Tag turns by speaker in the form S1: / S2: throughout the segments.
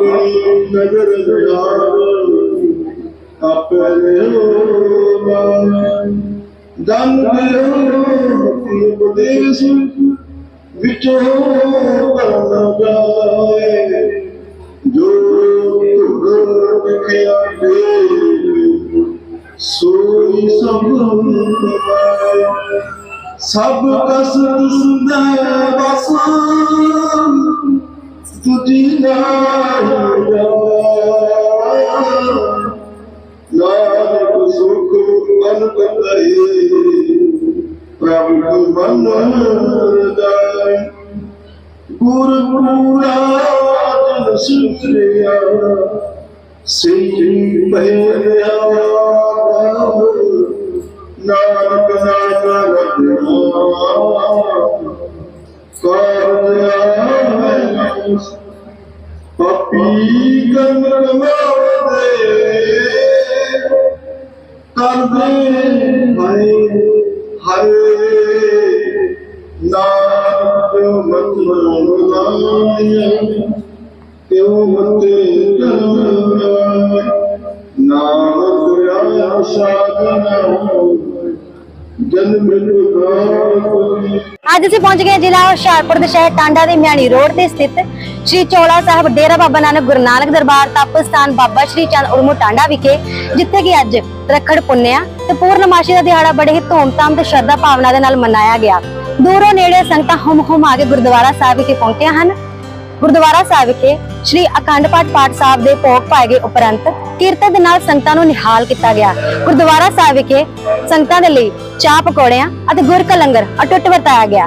S1: ਆਪਣੀ ਨਜ਼ਰ ਯਾਰ ਆਪੇ ਹੋਣਾ ਦੰਦ ਕੀ ਉਪਦੇਸ਼ ਵਿੱਚੋਂ ਕਰਨ ਜਾਏ ਜੋ ਤੁਰ ਵਿਖਿਆ ਦੇ ਸੋਈ ਸਭ ਸਭ ਕਸ ਦਿਸਦਾ ਬਸ ਤੁਝੀ ਨਾਮ ਨਾਨਕ ਸੁਖ ਅਨੰਤ ਕਹੇ ਪ੍ਰਭ ਮਨ ਰਜਾਈ ਗੁਰ ਪੂਰਾ ਜਨ ਸੁਖਿਆ ਸਹੀ ਪਹਿਲਿਆ ਨਾਨਕ ਨਾਮ ਰਤਨਾ ਕਰ ਪਪੀ ਕਰਮ ਕਮਾਵੇ ਕਰਦੇ ਹਰੇ ਹਰੇ ਨਾਮ ਮਤ ਮਨਾਇਆ ਕਿਉ ਮਤੇ ਨਾਮ ਦੁਆ ਸਾਧਨਾ ਜਨ ਮਿਲੁ
S2: ਅੱਜ ਅਸੀਂ ਪਹੁੰਚ ਗਏ ਜ਼ਿਲ੍ਹਾ ਹੁਸ਼ਿਆਰਪੁਰ ਦੇ ਸ਼ਹਿਰ ਟਾਂਡਾ ਦੇ ਮਿਆਣੀ ਰੋਡ ਤੇ ਸਥਿਤ ਸ਼੍ਰੀ ਚੋਲਾ ਸਾਹਿਬ ਡੇਰਾ ਬਾਬਾ ਨਾਨਕ ਗੁਰੂ ਨਾਨਕ ਦਰਬਾਰ ਤਪ ਸਥਾਨ ਬਾਬਾ ਸ਼੍ਰੀ ਚੰਦ ਉਰਮੂ ਟਾਂਡਾ ਵਿਖੇ, ਜਿੱਥੇ ਕਿ ਅੱਜ ਰੱਖੜ ਪੁੰਨਿਆ ਤੇ ਪੂਰਨਮਾਸ਼ੀ ਦਾ ਦਿਹਾੜਾ ਬੜੇ ਹੀ ਧੂਮਧਾਮ ਤੇ ਸ਼ਰਧਾ ਭਾਵਨਾ ਦੇ ਨਾਲ ਮਨਾਇਆ ਗਿਆ। ਦੂਰੋਂ ਨੇੜੇ ਸੰਗਤਾਂ ਹੁਮ ਹੁਮ ਆ ਕੇ ਗੁਰਦੁਆਰਾ ਸਾਹਿਬ ਵਿਖੇ ਪਹੁੰਚੀਆਂ ਹਨ। ਗੁਰਦੁਆਰਾ ਸਾਹਿਬ ਵਿਖੇ ਸ਼੍ਰੀ ਅਖੰਡ ਪਾਠ ਪਾਠ ਸਾਹਿਬ ਦੇ ਭੋਗ ਪਾਏ ਗਏ ਉਪਰੰਤ ਕੀਰਤਨ ਦੇ ਨਾਲ ਸੰਗਤਾਂ ਨੂੰ ਨਿਹਾਲ ਕੀਤਾ ਗਿਆ। ਗੁਰਦੁਆਰਾ ਸਾਹਿਬ ਵਿਖੇ ਸੰਗਤਾਂ ਦੇ ਲਈ ਚਾਹ ਪਕੌੜਿਆਂ ਅਤੇ ਗੁਰ ਕਾ ਲੰਗਰ ਅਟੁੱਟ ਵਰਤਾਇਆ ਗਿਆ।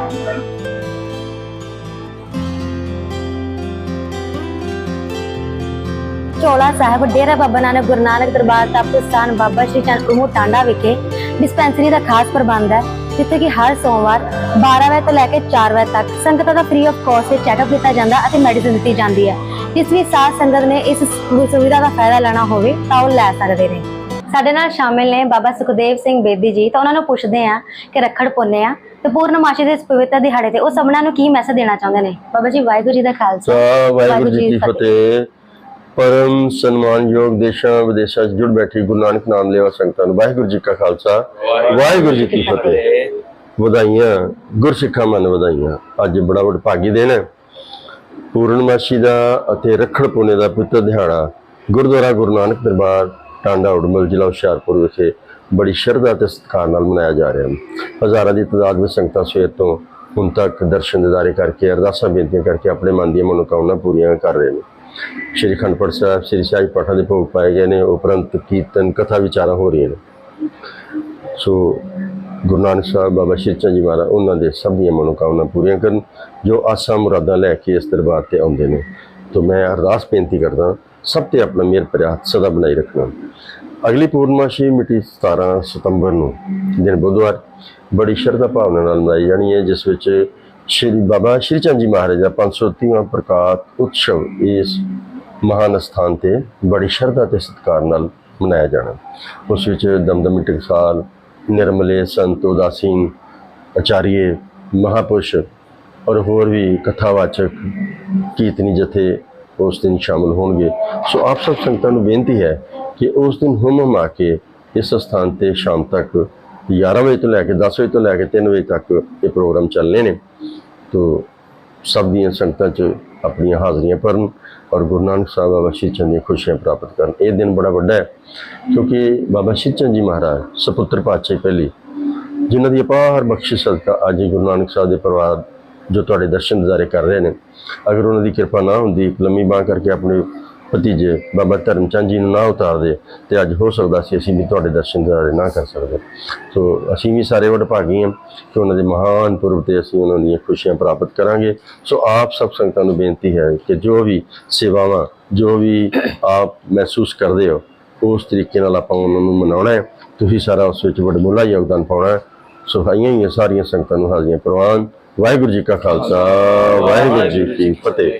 S2: ਚੋਲਾ ਸਾਹਿਬ, ਡੇਰਾ ਬਾਬਾ ਨਾਨਕ, ਗੁਰੂ ਨਾਨਕ ਦਰਬਾਰ ਤਪ ਸਥਾਨ ਬਾਬਾ ਸ਼੍ਰੀ ਚੰਦ ਉਮੂ ਟਾਂਡਾ ਵਿਖੇ ਡਿਸਪੈਂਸਰੀ ਦਾ ਖਾਸ ਪ੍ਰਬੰਧ ਹੈ। ਜਿੱਥੇ ਕਿ ਹਰ ਸੋਮਵਾਰ 12 ਵਜੇ ਤੋਂ ਲੈ ਕੇ 4 ਵਜੇ ਤੱਕ ਸੰਗਤਾਂ ਦਾ ਫ੍ਰੀ ਆਫ ਕਾਸਟ ਚੈੱਕਅਪ ਕੀਤਾ ਜਾਂਦਾ ਅਤੇ ਮੈਡੀਸਿਨ ਦਿੱਤੀ ਜਾਂਦੀ ਹੈ। ਜਿਸ ਵੀ ਸਾਧ ਸੰਗਤ ਨੇ ਇਸ ਸੁਵਿਧਾ ਦਾ ਫਾਇਦਾ ਲੈਣਾ ਹੋਵੇ ਤਾਂ ਉਹ ਲੈ ਸਕਦੇ ਨੇ। ਸਾਡੇ ਨਾਲ ਸ਼ਾਮਿਲ ਨੇ ਬਾਬਾ ਸੁਖਦੇਵ ਸਿੰਘ ਬੇਦੀ ਜੀ ਤਾਂ ਉਹਨਾਂ ਨੂੰ ਪੁੱਛਦੇ ਆ ਕਿ ਰੱਖੜ ਪੁੰਨੇ ਆ ਤੇ ਪੂਰਨਮਾਸ਼ੀ ਦੇ ਇਸ ਪਵਿੱਤਰ ਦਿਹਾੜੇ ਤੇ ਉਹ ਸਭਨਾਂ ਨੂੰ ਕੀ ਮੈਸੇਜ ਦੇਣਾ ਚਾਹੁੰਦੇ ਨੇ? ਬਾਬਾ ਜੀ ਵਾਹਿਗੁਰੂ ਜੀ ਦਾ ਖਾਲਸਾ।
S3: ਵਾਹਿਗੁਰੂ ਜੀ ਕੀ ਫਤਿਹ। ਪਰਮ ਸਨਮਾਨਯੋਗ ਦੇਸ਼ਾਂ ਵਿਦੇਸ਼ਾਂ 'ਚ ਜੁੜ ਬੈਠੀ ਗੁਰੂ ਨਾਨਕ ਨਾਮ ਲੈਵਾ ਸੰਗਤਾਂ ਨੂੰ ਵਾਹਿਗੁਰੂ ਜੀ ਕਾ ਖਾਲਸਾ ਵਾਹਿਗੁਰੂ ਜੀ ਕੀ ਫਤਿਹ। ਵਧਾਈਆਂ ਗੁਰਸਿੱਖਾਂ ਮਨ ਵਧਾਈਆਂ। ਅੱਜ ਬੜਾ ਵੱਡਾ ਭਾਗੀ ਦਿਨ ਹੈ। ਪੂਰਨਮਾਸ਼ੀ ਦਾ ਅਤੇ ਰੱਖੜ ਪੁਨੇ ਦਾ ਪਵਿੱਤਰ ਦਿਹਾੜਾ ਗੁਰਦੁਆਰਾ ਗੁਰੂ ਨਾਨਕ ਦਰਬਾਰ ਟਾਂਡਾ ਉਡਮਲ ਜ਼ਿਲ੍ਹਾ ਹੁਸ਼ਿਆਰਪੁਰ ਵਿਖੇ ਬੜੀ ਸ਼ਰਧਾ ਤੇ ਸਤਿਕਾਰ ਨਾਲ ਮਨਾਇਆ ਜਾ ਰਿਹਾ ਹੈ। ਹਜ਼ਾਰਾਂ ਦੀ ਤਾਦਾਦ ਵਿੱਚ ਸੰਗਤਾਂ ਸਵੇਰ ਤੋਂ ਹੁਣ ਤੱਕ ਦਰਸ਼ਨ ਦਿਦਾਰੇ ਕਰਕੇ ਅਰਦਾਸਾਂ ਬੇਨਤੀਆਂ ਕਰਕੇ ਆਪਣੇ ਮਨ ਦੀਆਂ ਮਨੋਕਾਮਨਾ ਪੂਰੀਆਂ ਕਰ ਰਹੇ ਨੇ। ਸ਼੍ਰੀ ਖੰਡਪੜ ਸਾਹਿਬ, ਸ਼੍ਰੀ ਸਾਹਿਬ ਪਾਠਾਂ ਦੇ ਭੋਗ ਪਾਏ ਗਏ ਨੇ ਉਪਰੰਤ ਕੀਰਤਨ, ਕਥਾ ਵਿਚਾਰਾਂ ਹੋ ਰਹੀਆਂ ਨੇ। ਸੋ ਗੁਰੂ ਨਾਨਕ ਸਾਹਿਬ ਬਾਬਾ ਸ਼੍ਰੀ ਚੰਦ ਜੀ ਮਹਾਰਾਜ, ਉਹਨਾਂ ਦੇ ਸਭ ਦੀਆਂ ਮਨੋਕਾਮਨਾ ਪੂਰੀਆਂ ਕਰਨ, ਜੋ ਆਸਾਂ ਮੁਰਾਦਾਂ ਲੈ ਕੇ ਇਸ ਦਰਬਾਰ ਤੇ ਆਉਂਦੇ ਨੇ। ਤੋਂ ਮੈਂ ਅਰਦਾਸ ਬੇਨਤੀ ਕਰਦਾ, ਸਭ ਤੇ ਆਪਣਾ ਮਿਹਰ ਭਰਿਆ ਸਦਾ ਬਣਾਈ ਰੱਖਣਾ। ਅਗਲੀ ਪੂਰਨਮਾਸ਼ੀ ਮਿਤੀ 17 ਸਤੰਬਰ ਨੂੰ, ਦਿਨ ਬੁੱਧਵਾਰ, ਬੜੀ ਸ਼ਰਧਾ ਭਾਵਨਾ ਨਾਲ ਮਨਾਈ ਜਾਣੀ ਹੈ, ਜਿਸ ਵਿੱਚ ਸ਼੍ਰੀ ਬਾਬਾ ਸ਼੍ਰੀ ਚੰਦ ਜੀ ਮਹਾਰਾਜ ਦਾ 530ਵਾਂ ਪ੍ਰਕਾਸ਼ ਉਤਸਵ ਇਸ ਮਹਾਨ ਸਥਾਨ ਤੇ ਬੜੀ ਸ਼ਰਧਾ ਤੇ ਸਤਿਕਾਰ ਨਾਲ ਮਨਾਇਆ ਜਾਣਾ। ਉਸ ਵਿੱਚ ਦਮਦਮੀ ਟਕਸਾਲ, ਨਿਰਮਲੇ ਸੰਤ ਉਦਾਸੀਨ ਆਚਾਰੀਏ, ਮਹਾਪੁਰਸ਼ ਔਰ ਹੋਰ ਵੀ ਕਥਾਵਾਚਕ ਕੀਰਤਨੀ ਜਥੇ ਉਸ ਦਿਨ ਸ਼ਾਮਲ ਹੋਣਗੇ। ਸੋ ਆਪ ਸਭ ਸੰਗਤਾਂ ਨੂੰ ਬੇਨਤੀ ਹੈ ਕਿ ਉਸ ਦਿਨ ਹੁਮ ਹੁਮ ਆ ਕੇ ਇਸ ਸਥਾਨ ਤੇ ਸ਼ਾਮ ਤੱਕ 11 ਵਜੇ ਤੋਂ ਲੈ ਕੇ 10 ਵਜੇ ਤੋਂ ਲੈ ਕੇ 3 ਵਜੇ ਤੱਕ ਇਹ ਪ੍ਰੋਗਰਾਮ ਚੱਲਣੇ ਨੇ। ਤੋ ਸਭ ਦੀਆਂ ਸੰਗਤਾਂ 'ਚ ਆਪਣੀਆਂ ਹਾਜ਼ਰੀਆਂ ਭਰਨ ਔਰ ਗੁਰੂ ਨਾਨਕ ਸਾਹਿਬ ਬਾਬਾ ਸ਼੍ਰੀ ਚੰਦ ਦੀਆਂ ਖੁਸ਼ੀਆਂ ਪ੍ਰਾਪਤ ਕਰਨ। ਇਹ ਦਿਨ ਬੜਾ ਵੱਡਾ ਹੈ ਕਿਉਂਕਿ ਬਾਬਾ ਸ਼੍ਰੀ ਚੰਦ ਜੀ ਮਹਾਰਾਜ, ਸਪੁੱਤਰ ਪਾਤਸ਼ਾਹੀ ਪਹਿਲੀ, ਜਿਨ੍ਹਾਂ ਦੀ ਅਪਾਰ ਬਖਸ਼ਿਸ਼ ਸਦਕਾ ਅੱਜ ਹੀ ਗੁਰੂ ਨਾਨਕ ਸਾਹਿਬ ਦੇ ਪਰਿਵਾਰ ਜੋ ਤੁਹਾਡੇ ਦਰਸ਼ਨ ਦਿਦਾਰੇ ਕਰ ਰਹੇ ਨੇ, ਅਗਰ ਉਹਨਾਂ ਦੀ ਕਿਰਪਾ ਨਾ ਹੁੰਦੀ ਇੱਕ ਲੰਮੀ ਬਾਂਹ ਕਰਕੇ ਆਪਣੇ ਭਤੀਜੇ ਬਾਬਾ ਧਰਮਚੰਦ ਜੀ ਨੂੰ ਨਾ ਉਤਾਰਦੇ ਤੇ ਅੱਜ ਹੋ ਸਕਦਾ ਸੀ ਅਸੀਂ ਵੀ ਤੁਹਾਡੇ ਦਰਸ਼ਨ ਦਿਦਾਰੇ ਨਾ ਕਰ ਸਕਦੇ। ਸੋ ਅਸੀਂ ਵੀ ਸਾਰੇ ਵਡਭਾਗੀ ਹਾਂ ਕਿ ਉਹਨਾਂ ਦੇ ਮਹਾਨ ਪੁਰਬ ਤੇ ਅਸੀਂ ਉਹਨਾਂ ਦੀਆਂ ਖੁਸ਼ੀਆਂ ਪ੍ਰਾਪਤ ਕਰਾਂਗੇ। ਸੋ ਆਪ ਸਭ ਸੰਗਤਾਂ ਨੂੰ ਬੇਨਤੀ ਹੈ ਕਿ ਜੋ ਵੀ ਸੇਵਾਵਾਂ, ਜੋ ਵੀ ਆਪ ਮਹਿਸੂਸ ਕਰਦੇ ਹੋ, ਉਸ ਤਰੀਕੇ ਨਾਲ ਆਪਾਂ ਉਹਨਾਂ ਨੂੰ ਮਨਾਉਣਾ ਹੈ। ਤੁਸੀਂ ਸਾਰਾ ਉਸ ਵਿੱਚ ਵਡਮੁੱਲਾ ਯੋਗਦਾਨ ਪਾਉਣਾ ਹੈ। ਸੋ ਆਈਆਂ ਹੀ ਸਾਰੀਆਂ ਸੰਗਤਾਂ ਨੂੰ ਹਾਜ਼ਰੀਆਂ ਪ੍ਰਵਾਨ ਵਾਹਿਗੁਰੂ ਜੀ ਕਾ ਖਾਲਸਾ, ਵਾਹਿਗੁਰੂ ਜੀ ਕੀ ਫਤਿਹ।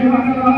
S4: Thank you.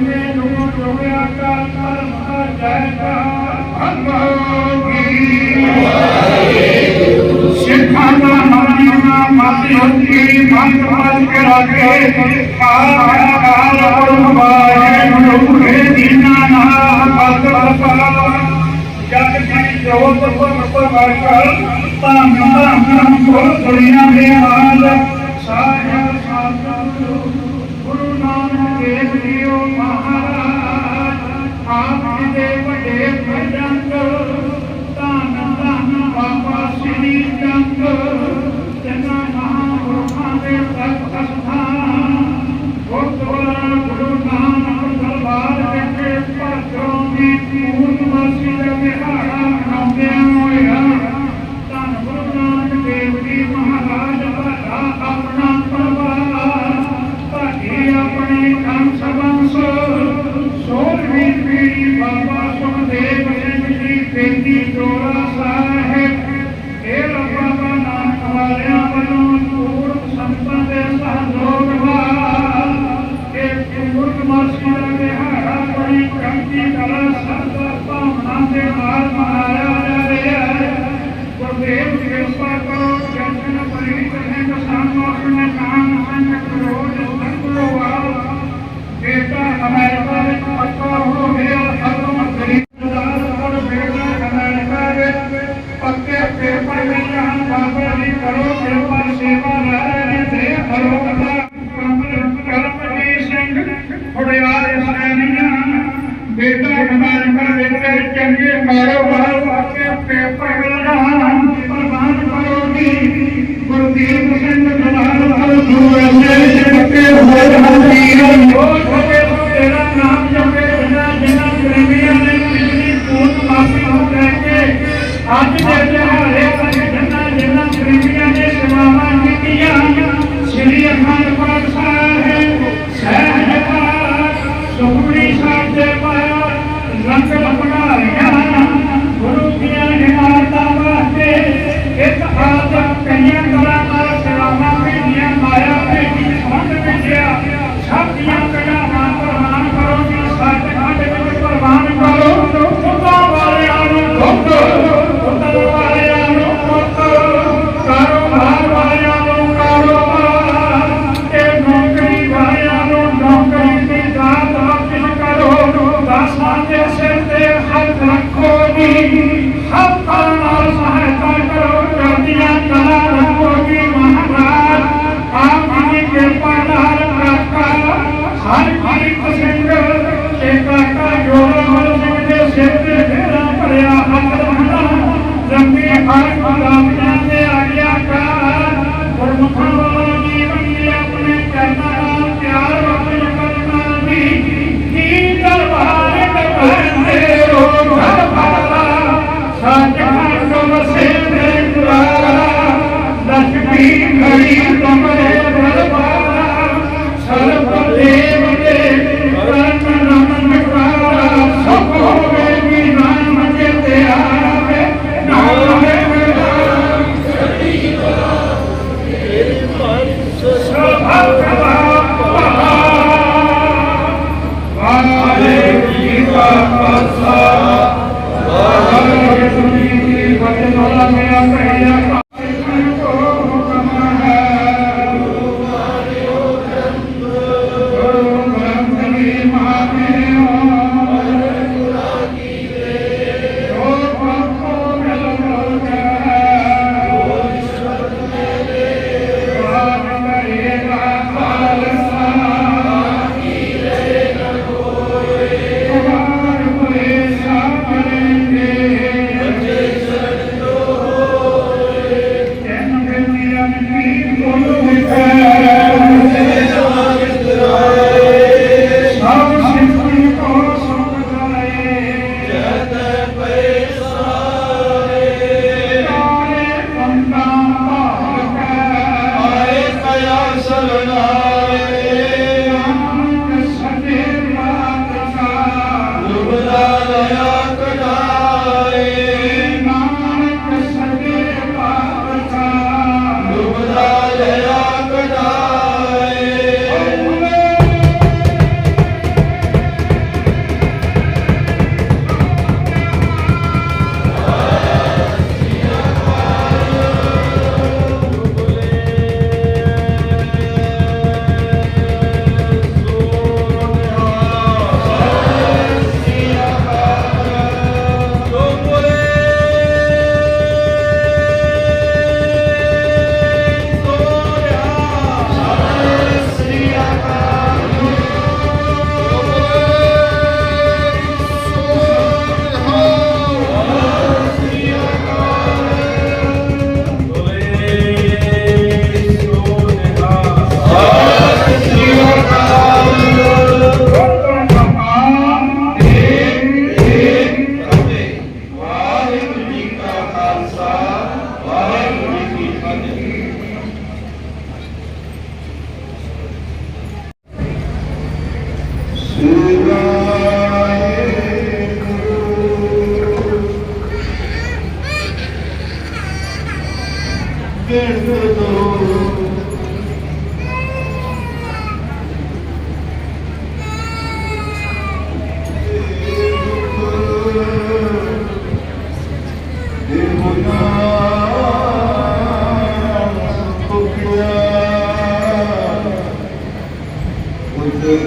S4: ਮੁਝੇ ਨੂੰ ਰੋਇਆ ਕਾ ਕਰਮ ਜੈ ਕਾ ਅਨਮੋ ਕੀ ਵਾਹਿਗੁਰੂ ਸਿੱਖਾਂ ਦਾ ਨਾਮ ਨਾ ਮਾਤੀ ਹੁੰਦੀ ਮੰਗ ਮੰਗ ਕੇ ਰੱਖੇ ਕਾਲ ਕਾਲ ਪਰਮਾਏ ਰੂਹੇ ਦੀਨਾ ਨਾ ਬਸ ਬਸ ਜਗ ਮੈਂ ਜੋਤ ਪਰ ਪਰ ਵਰਕਰ ਤਾਂ ਮੈਂ ਹਮ ਕੋ ਦੁਨੀਆ ਦੇ ਆਨੰਦ ਸਾਹਿਬ ਦੇਖ ਲਿਓ ਮਹਾਰਾਜ, ਆਪ ਜੀ ਦੇ ਵੱਡੇ ਭਜਨ ਧੰਨ ਧੰਨ ਬਾਬਾ ਸ੍ਰੀ ਚੰਦ ਜਨਾ ਮਹਾਂਪੁਰਖਾਂ ਦੇ ਤਖਤ ਸਥਾਨ। ਉਹ ਤੋਲਾ ਗੁਰੂ ਨਾਨਕ ਦਰਬਾਰ ਵਿੱਚ ਭਜੋਂ ਦੀ ਪੂਰ ਫੜਿਆਰ ਇਸਲਾਮੀਆਂ ਬੇਟਾ ਅਮਰੀਕਾ ਵਿੱਚ ਚੰਗੇ ਮਾਰੋ ਮਾਰੋ ਆਪਣੇ ਪੇਪਰ ਲਗਾ ਪ੍ਰਵਾਨ ਕਰੋਗੀ ਗੁਰਦੀਪ ਸਿੰਘ ਜਲਾਲ ਹਰ ਦੂਰ ਅੰਦਰ ਦੇ ਪੱਕੇ ਹੋਏ ਹਨ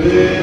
S5: Yeah.